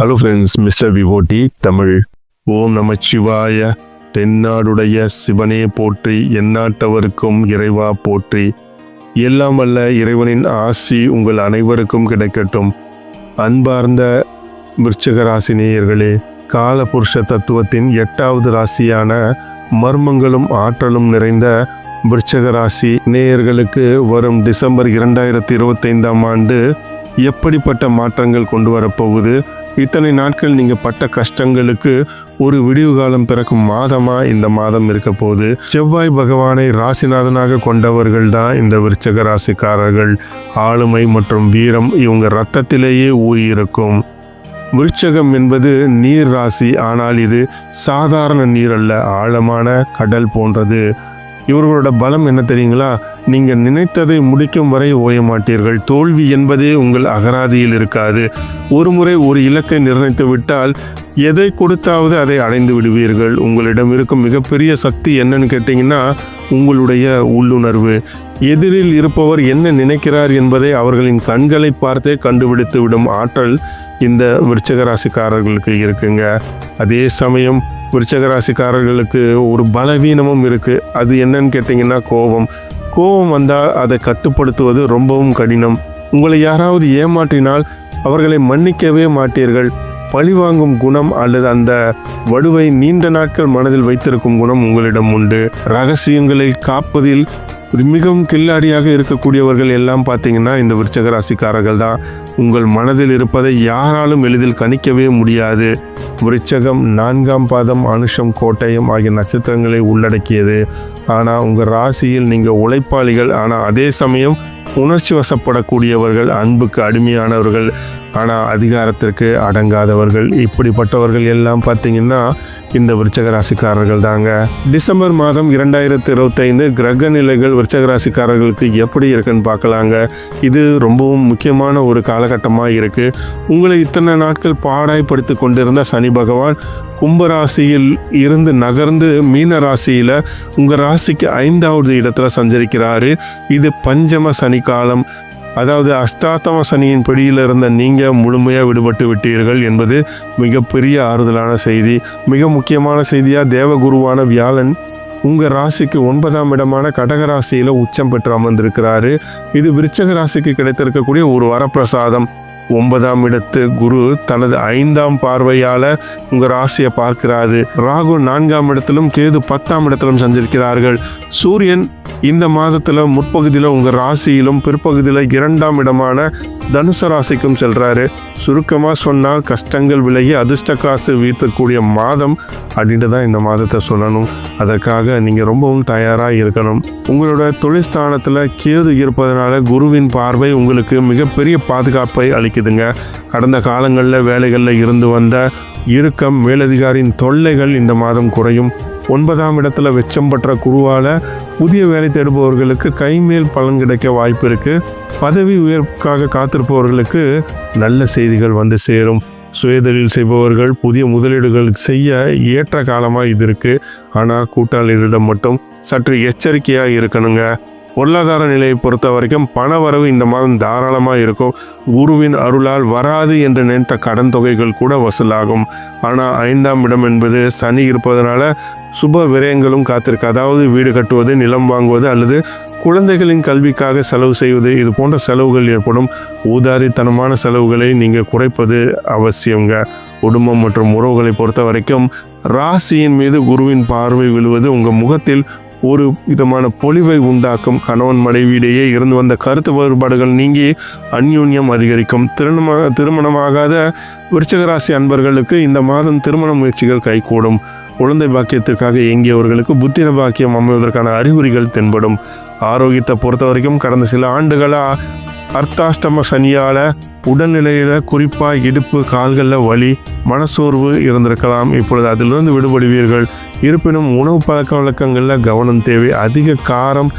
Hello friends mister விவோட்டி தமிழ் ஓம் நமச்சிவாய தென்னாடுடைய சிவனே போற்றி எந்நாட்டவருக்கும் இறைவா போற்றி. எல்லாம் வல்ல இறைவனின் ஆசி உங்கள் அனைவருக்கும் கிடைக்கட்டும். அன்பார்ந்த விருச்சிக நேயர்களே காலபுருஷ தத்துவத்தின் எட்டாவது ராசியான மர்மங்களும் ஆற்றலும் நிறைந்த விருச்சக ராசி நேயர்களுக்கு வரும் டிசம்பர் இரண்டாயிரத்தி இருபத்தைந்தாம் ஆண்டு எப்படிப்பட்ட மாற்றங்கள் கொண்டு வரப்போகுது? இத்தனை நாட்கள் நீங்கள் பட்ட கஷ்டங்களுக்கு ஒரு விடிவு காலம் பிறக்கும் மாதமா இந்த மாதம் இருக்க போது செவ்வாய் பகவானை ராசிநாதனாக கொண்டவர்கள் தான் இந்த விருச்சக ராசிக்காரர்கள். ஆளுமை மற்றும் வீரம் இவங்க ரத்தத்திலேயே ஊயிருக்கும் விருட்சகம் என்பது நீர் ராசி ஆனால் இது சாதாரண நீர் அல்ல ஆழமான கடல் போன்றது. இவர்களோட பலம் என்ன தெரியுங்களா? நீங்கள் நினைத்ததை முடிக்கும் வரை ஓய மாட்டீர்கள். தோல்வி என்பதே உங்கள் அகராதியில் இருக்காது. ஒரு முறை ஒரு இலக்கை நிர்ணயித்து விட்டால் எதை கொடுத்தாவது அதை அடைந்து விடுவீர்கள். உங்களிடம் இருக்கும் மிகப்பெரிய சக்தி என்னன்னு கேட்டிங்கன்னா உங்களுடைய உள்ளுணர்வு. எதிரில் இருப்பவர் என்ன நினைக்கிறார் என்பதை அவர்களின் கண்களை பார்த்தே கண்டுபிடித்து விடும் ஆற்றல் இந்த விருச்சகராசிக்காரர்களுக்கு இருக்குங்க. அதே சமயம் விருச்சகராசிக்காரர்களுக்கு ஒரு பலவீனமும் இருக்குது அது என்னன்னு கேட்டிங்கன்னா கோபம். கோபம் வந்தால் அதை கட்டுப்படுத்துவது ரொம்பவும் கடினம். உங்களை யாராவது ஏமாற்றினால் அவர்களை மன்னிக்கவே மாட்டீர்கள். பழிவாங்கும் குணம் அல்லது அந்த வடுவை நீண்ட நாட்கள் மனதில் வைத்திருக்கும் குணம் உங்களிடம் உண்டு. ரகசியங்களை காப்பதில் மிகவும் கில்லாடியாக இருக்கக்கூடியவர்கள் எல்லாம் பார்த்தீங்கன்னா இந்த விருச்சக ராசிக்காரர்கள் தான். உங்கள் மனதில் இருப்பதை யாராலும் எளிதில் கணிக்கவே முடியாது. விருச்சகம் நான்காம் பாதம் அனுஷம் கோட்டயம் ஆகிய நட்சத்திரங்களை உள்ளடக்கியது. ஆனால் உங்கள் ராசியில் நீங்கள் உழைப்பாளிகள். ஆனால் அதே சமயம் உணர்ச்சி வசப்படக்கூடியவர்கள் அன்புக்கு அடிமையானவர்கள். ஆனால் அதிகாரத்திற்கு அடங்காதவர்கள் இப்படிப்பட்டவர்கள் எல்லாம் பார்த்தீங்கன்னா இந்த விருச்சகராசிக்காரர்கள் தாங்க டிசம்பர் மாதம் இரண்டாயிரத்தி இருபத்தைந்து கிரக நிலைகள் விருச்சகராசிக்காரர்களுக்கு எப்படி இருக்குன்னு பார்க்கலாங்க. இது ரொம்பவும் முக்கியமான ஒரு காலகட்டமாக இருக்குது உங்களை இத்தனை நாட்கள் பாடாய்படுத்தி கொண்டிருந்த சனி பகவான் கும்பராசியில் இருந்து நகர்ந்து மீன ராசியில் உங்கள் ராசிக்கு ஐந்தாவது இடத்துல சஞ்சரிக்கிறாரு. இது பஞ்சம சனி காலம். அதாவது அஷ்டாத்தம சனியின் பிடியில் இருந்த நீங்கள் முழுமையாக விடுபட்டு விட்டீர்கள் என்பது மிகப்பெரிய ஆறுதலான செய்தி. மிக முக்கியமான செய்தியாக தேவகுருவான வியாழன் உங்கள் ராசிக்கு ஒன்பதாம் இடமான கடக ராசியில் உச்சம் பெற்று அமர்ந்திருக்கிறாரு. இது விருச்சக ராசிக்கு கிடைத்திருக்கக்கூடிய ஒரு வரப்பிரசாதம். ஒன்பதாம் இடத்து குரு தனது ஐந்தாம் பார்வையால் உங்கள் ராசியை பார்க்கிறாரு. ராகு நான்காம் இடத்திலும் கேது பத்தாம் இடத்திலும் சஞ்சரிக்கிறார்கள். சூரியன் இந்த மாதத்தில் முற்பகுதியில் உங்கள் ராசியிலும் பிற்பகுதியில் இரண்டாம் இடமான தனுச ராசிக்கும் செல்கிறாரு சுருக்கமாக சொன்னால் கஷ்டங்கள் விலகி அதிர்ஷ்ட காசு வீழ்த்தக்கூடிய மாதம் அப்படின்ட்டு தான் இந்த மாதத்தை சொல்லணும். அதற்காக நீங்கள் ரொம்பவும் தயாராக இருக்கணும். உங்களோட தொழில்ஸ்தானத்தில் கேது இருப்பதனால குருவின் பார்வை உங்களுக்கு மிகப்பெரிய பாதுகாப்பை அளிக்குதுங்க. கடந்த காலங்களில் வேலைகளில் இருந்து வந்த இறுக்கம் மேலதிகாரியின் தொல்லைகள் இந்த மாதம் குறையும். ஒன்பதாம் இடத்துல வெச்சம் பெற்ற குருவால் புதிய வேலை தேடுபவர்களுக்கு கைமேல் பலன் கிடைக்க வாய்ப்பு இருக்குது பதவி உயர்வுக்காக காத்திருப்பவர்களுக்கு நல்ல செய்திகள் வந்து சேரும். சுயதொழில் செய்பவர்கள் புதிய முதலீடுகள் செய்ய ஏற்ற காலமாக இது இருக்குது ஆனால் கூட்டாளிகளிடம் மட்டும் சற்று எச்சரிக்கையாக இருக்கணுங்க. பொருளாதார நிலையை பொறுத்த வரைக்கும் பண வரவு இந்த மாதம் தாராளமாக இருக்கும். குருவின் அருளால் வராது என்று நினைத்த கடன் தொகைகள் கூட வசூலாகும். ஆனால் ஐந்தாம் இடம் என்பது சனி இருப்பதனால சுப விரயங்களும் காத்திருக்கு. அதாவது வீடு கட்டுவது நிலம் வாங்குவது அல்லது குழந்தைகளின் கல்விக்காக செலவு செய்வது இது போன்ற செலவுகள் ஏற்படும். ஊதாரித்தனமான செலவுகளை நீங்கள் குறைப்பது அவசியங்க. குடும்பம் மற்றும் உறவுகளை பொறுத்த வரைக்கும் ராசியின் மீது குருவின் பார்வை விழுவது உங்கள் முகத்தில் ஒரு விதமான பொலிவை உண்டாக்கும் கணவன் மனைவியிடையே இருந்து வந்த கருத்து வேறுபாடுகள் நீங்கி அந்யோன்யம் அதிகரிக்கும். திருமணமாக திருமணமாகாத விருச்சகராசி அன்பர்களுக்கு இந்த மாதம் திருமண முயற்சிகள் கைகூடும். குழந்தை பாக்கியத்திற்காக இயங்கியவர்களுக்கு புத்திர பாக்கியம் அமைவதற்கான அறிகுறிகள் தென்படும். ஆரோக்கியத்தை பொறுத்த வரைக்கும் கடந்த சில ஆண்டுகளாக அர்த்தாஷ்டம சனியால் உடல்நிலையில் குறிப்பாக இடுப்பு கால்களில் வலி மனசோர்வு இருந்திருக்கலாம். இப்பொழுது அதிலிருந்து விடுபடுவீர்கள். இருப்பினும் உணவு பழக்க வழக்கங்களில் கவனம் தேவை. அதிக காரம்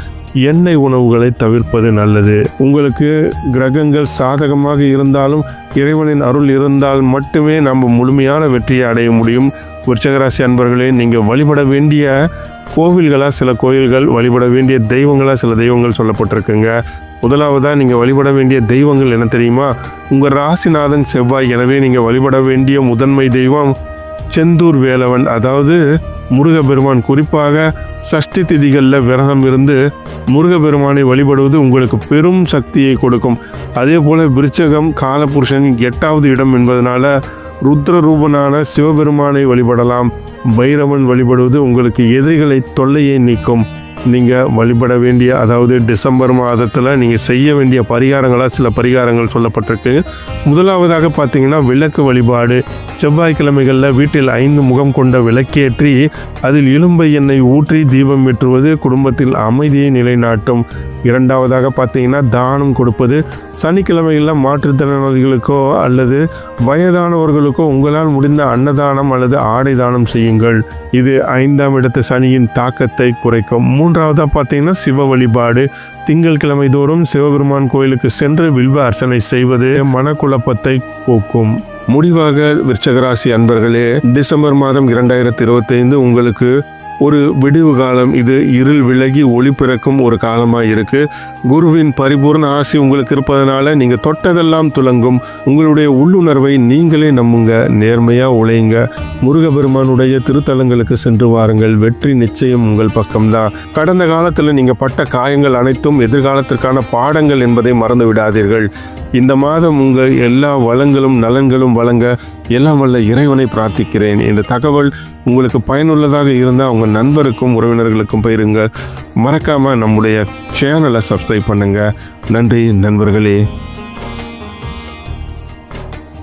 எண்ணெய் உணவுகளை தவிர்ப்பது நல்லது. உங்களுக்கு கிரகங்கள் சாதகமாக இருந்தாலும் இறைவனின் அருள் இருந்தால் மட்டுமே நம்ம முழுமையான வெற்றியை அடைய முடியும். விருச்சகராசி அன்பர்களே நீங்கள் வழிபட வேண்டிய கோவில்களாக சில கோயில்கள் வழிபட வேண்டிய தெய்வங்களாக சில தெய்வங்கள் சொல்லப்பட்டிருக்குங்க. முதலாவதாக நீங்கள் வழிபட வேண்டிய தெய்வங்கள் என்ன தெரியுமா? உங்கள் ராசிநாதன் செவ்வாய். எனவே நீங்கள் வழிபட வேண்டிய முதன்மை தெய்வம் செந்தூர் வேலவன். அதாவது முருகப்பெருமான். குறிப்பாக சஷ்டி திதிகளில் விரதம் இருந்து முருகப்பெருமானை வழிபடுவது உங்களுக்கு பெரும் சக்தியை கொடுக்கும். அதே போல் விருச்சகம் காலபுருஷன் எட்டாவது இடம் என்பதனால ருத்ர ரூபனான சிவபெருமானை வழிபடலாம். பைரவன் வழிபடுவது உங்களுக்கு எதிரிகளை தொல்லையை நீக்கும். நீங்கள் வழிபட வேண்டிய அதாவது டிசம்பர் மாதத்தில் நீங்கள் செய்ய வேண்டிய பரிகாரங்களாக சில பரிகாரங்கள் சொல்லப்பட்டிருக்கு. முதலாவதாக பார்த்தீங்கன்னா விளக்கு வழிபாடு. செவ்வாய்க்கிழமைகளில் வீட்டில் ஐந்து முகம் கொண்ட விளக்கேற்றி அதில் இலும்பை எண்ணெய் ஊற்றி தீபம் ஏற்றுவது குடும்பத்தில் அமைதியை நிலைநாட்டும். இரண்டாவதாக பார்த்தீங்கன்னா தானம் கொடுப்பது சனிக்கிழமைகளில் மாற்றுத்திறனாளிகளுக்கோ அல்லது வயதானவர்களுக்கோ உங்களால் முடிந்த அன்னதானம் அல்லது ஆடை தானம் செய்யுங்கள். இது ஐந்தாம் இடத்து சனியின் தாக்கத்தை குறைக்கும். மூன்றாவதாக பார்த்தீங்கன்னா சிவ வழிபாடு. திங்கள் கிழமை தோறும் சிவபெருமான் கோயிலுக்கு சென்று வில்வ அர்ச்சனை செய்வது மனக்குழப்பத்தை போக்கும். முடிவாக விருச்சகராசி அன்பர்களே டிசம்பர் மாதம் இரண்டாயிரத்தி இருபத்தைந்து உங்களுக்கு ஒரு விடிவு காலம் இது. இருள் விலகி ஒளி பிறக்கும் ஒரு காலமாக இருக்குது குருவின் பரிபூர்ண ஆசி உங்களுக்கு இருப்பதனால நீங்கள் தொட்டதெல்லாம் துலங்கும். உங்களுடைய உள்ளுணர்வை நீங்களே நம்புங்க. நேர்மையாக உழையுங்க. முருகபெருமானுடைய திருத்தலங்களுக்கு சென்று வாருங்கள். வெற்றி நிச்சயம் உங்கள் பக்கம்தான். கடந்த காலத்தில் நீங்கள் பட்ட காயங்கள் அனைத்தும் எதிர்காலத்திற்கான பாடங்கள் என்பதை மறந்து விடாதீர்கள் இந்த மாதம் உங்கள் எல்லா வளங்களும் நலன்களும் வழங்க எல்லாம் வல்ல இறைவனை பிரார்த்திக்கிறேன். இந்த தகவல் உங்களுக்கு பயனுள்ளதாக இருந்தால் உங்கள் நண்பருக்கும் உறவினர்களுக்கும் பயிருங்க மறக்காமல் நம்முடைய சேனலை சப்ஸ்கிரைப் பண்ணுங்கள் நன்றி நண்பர்களே.